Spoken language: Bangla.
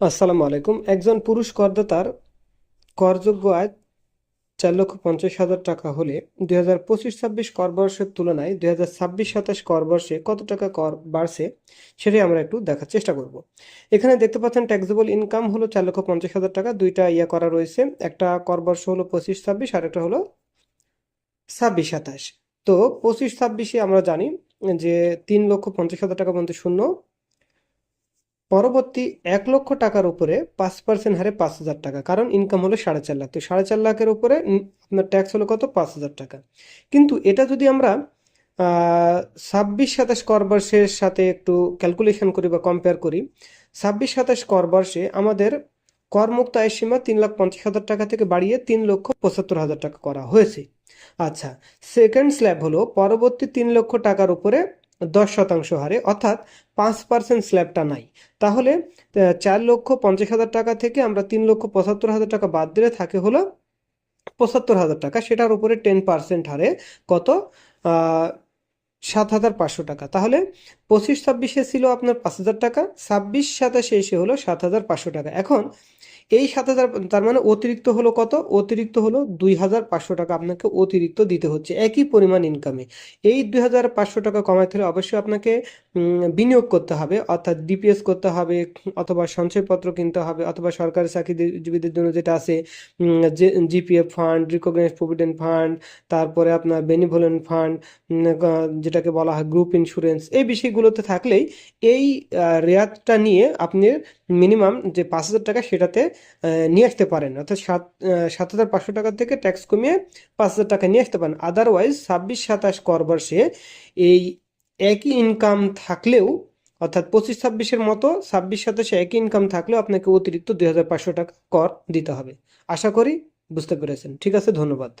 আসসালামু আলাইকুম। একজন পুরুষ করদাতার করযোগ্য আয় চার লক্ষ পঞ্চাশ হাজার টাকা হলে দুই হাজার পঁচিশ ছাব্বিশ কর বর্ষের তুলনায় দুই হাজার ছাব্বিশ সাতাশ কর বর্ষে কত টাকা কর বাড়ছে সেটাই আমরা একটু দেখার চেষ্টা করব। এখানে দেখতে পাচ্ছেন ট্যাক্সেবল ইনকাম হলো চার লক্ষ পঞ্চাশ হাজার টাকা। দুইটা ইয়ে করা রয়েছে। একটা কর বর্ষ হলো পঁচিশ ছাব্বিশ, আর একটা হলো ছাব্বিশ সাতাশ। তো পঁচিশ ছাব্বিশে আমরা জানি যে তিন লক্ষ পঞ্চাশ হাজার টাকা পর্যন্ত শূন্য। পরবর্তী এক লক্ষ টাকার উপরে পাঁচ পার্সেন্ট হারে পাঁচ হাজার টাকা, কারণ ইনকাম হলো সাড়ে চার লাখ। তো সাড়ে চার লাখের উপরে আপনার ট্যাক্স হলো কত? পাঁচ হাজার টাকা। কিন্তু এটা যদি আমরা ছাব্বিশ সাতাশ কর বর্ষের সাথে একটু ক্যালকুলেশন করি বা কম্পেয়ার করি, ছাব্বিশ সাতাশ কর বর্ষে আমাদের করমুক্ত আয়ের সীমা তিন লাখ পঞ্চাশ হাজার টাকা থেকে বাড়িয়ে তিন লক্ষ পঁচাত্তর হাজার টাকা করা হয়েছে। আচ্ছা সেকেন্ড স্ল্যাব হলো পরবর্তী তিন লক্ষ টাকার উপরে দশ শতাংশ হারে, অর্থাৎ পাঁচ পার্সেন্ট স্ল্যাবটা নাই। তাহলে চার লক্ষ পঞ্চাশ হাজার টাকা থেকে আমরা তিন লক্ষ পঁচাত্তর হাজার টাকা বাদ দিলে থাকে হলো পঁচাত্তর হাজার টাকা। সেটার উপরে টেন পার্সেন্ট হারে কত? সাত হাজার পাঁচশো টাকা। তাহলে পঁচিশ ছাব্বিশে ছিল আপনার পাঁচ হাজার টাকা, ছাব্বিশ সাতাশে এসে হলো সাত হাজার পাঁচশো টাকা। এখন এই সাত হাজার, তার মানে অতিরিক্ত হলো কত? অতিরিক্ত হলো দুই হাজার পাঁচশো টাকা আপনাকে অতিরিক্ত দিতে হচ্ছে, একই পরিমাণ ইনকামে এই দুই হাজার পাঁচশো টাকা কমাইতে হলে অবশ্যই আপনাকে বিনিয়োগ করতে হবে, অর্থাৎ ডিপিএস করতে হবে, অথবা সঞ্চয়পত্র কিনতে হবে, অথবা সরকারি চাকরিজীবীদের জন্য যেটা আছে যে GPF fund recognise provident fund তারপরে আপনার বেনিভোলেন্ট ফান্ড যেটাকে বলা হয় গ্রুপ ইন্স্যুরেন্স এই বিষয়গুলোতে থাকলেই এই রেয়াতটা নিয়ে আপনি মিনিমাম যে পাঁচ হাজার টাকা সেটাতে নিয়ে আসতে পারেন। অর্থাৎ সাত সাত হাজার পাঁচশো টাকা থেকে ট্যাক্স কমিয়ে পাঁচ হাজার টাকা নিয়ে আসতে পারেন। আদারওয়াইজ ছাব্বিশ, সাতাশ কর বর্ষে এই একই ইনকাম থাকলেও, অর্থাৎ পঁচিশ, ছাব্বিশের মতো ছাব্বিশ, সাতাশে একই ইনকাম থাকলেও আপনাকে অতিরিক্ত দুই হাজার পাঁচশো টাকা কর দিতে হবে। আশা করি বুঝতে পেরেছেন। ঠিক আছে, ধন্যবাদ।